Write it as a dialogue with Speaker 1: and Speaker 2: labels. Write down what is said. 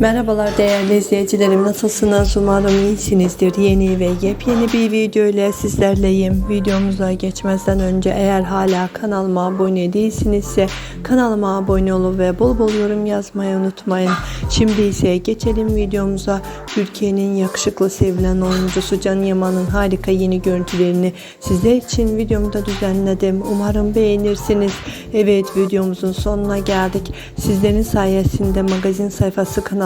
Speaker 1: Merhabalar değerli izleyicilerim. Nasılsınız? Umarım iyisinizdir. Yeni ve yepyeni bir video ile sizlerleyim. Videomuza geçmezden önce eğer hala kanalıma abone değilsinizse kanalıma abone olun ve bol bol yorum yazmayı unutmayın. Şimdi ise geçelim videomuza. Türkiye'nin yakışıklı sevilen oyuncusu Can Yaman'ın harika yeni görüntülerini sizler için videomda düzenledim. Umarım beğenirsiniz. Evet videomuzun sonuna geldik. Sizlerin sayesinde magazin sayfası kanalı